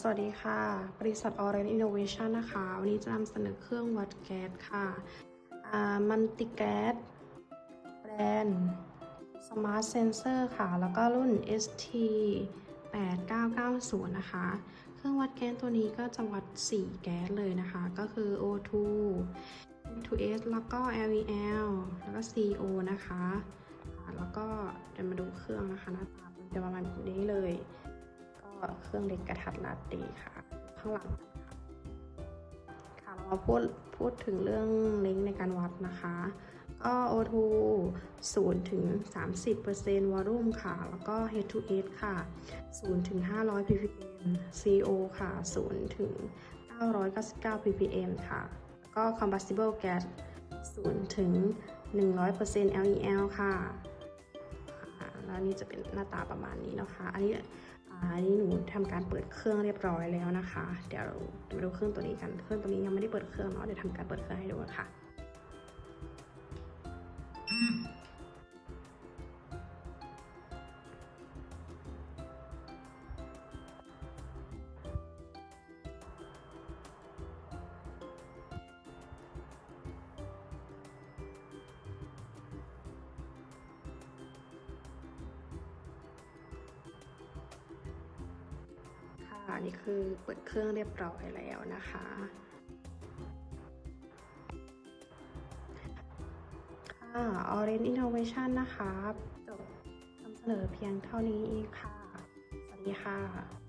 สวัสดีค่ะ บริษัท Orange Innovation นะคะ วันนี้จะนำเสนอเครื่องวัดแก๊สค่ะมันติแก๊สแบรนด์ Smart Sensor ค่ะ แล้วก็รุ่น ST 8990 นะคะ เครื่องวัดแก๊สตัวนี้ก็จะวัด 4 แก๊สเลยนะคะ ก็คือ O2 N2S แล้วก็ LVL แล้วก็ CO นะคะ แล้วก็เดี๋ยวมาดูเครื่องนะคะหน้าตาเป็นประมาณแบบนี้เลย เครื่องเล็กกระทัดรัดดีค่ะ ข้างหลังค่ะเรามาพูดพูดถึงเรื่องลิงก์ในการวัดนะคะ ก็ O2 0ถึง30%วอลลุ่มค่ะ แล้วก็ Head to Head ค่ะ0ถึง500 ppm CO ค่ะ0ถึง999 ppm ค่ะก็ Combustible Gas 0ถึง100% LEL ค่ะ แล้วนี่จะเป็นหน้าตาประมาณนี้นะคะ อันนี้ อันนี้หนูทำการเปิดเครื่องเรียบร้อยแล้วนะคะ เดี๋ยวเรามาดูเครื่องตัวนี้กัน เครื่องตัวนี้ยังไม่ได้เปิดเครื่องเนาะ เดี๋ยวทำการเปิดเครื่องให้ดูค่ะ นี่คือเปิดเครื่องเรียบร้อยแล้วนะคะ ค่ะ Orange Innovation นะคะ จบนำเสนอเพียงเท่านี้ค่ะ สวัสดีค่ะ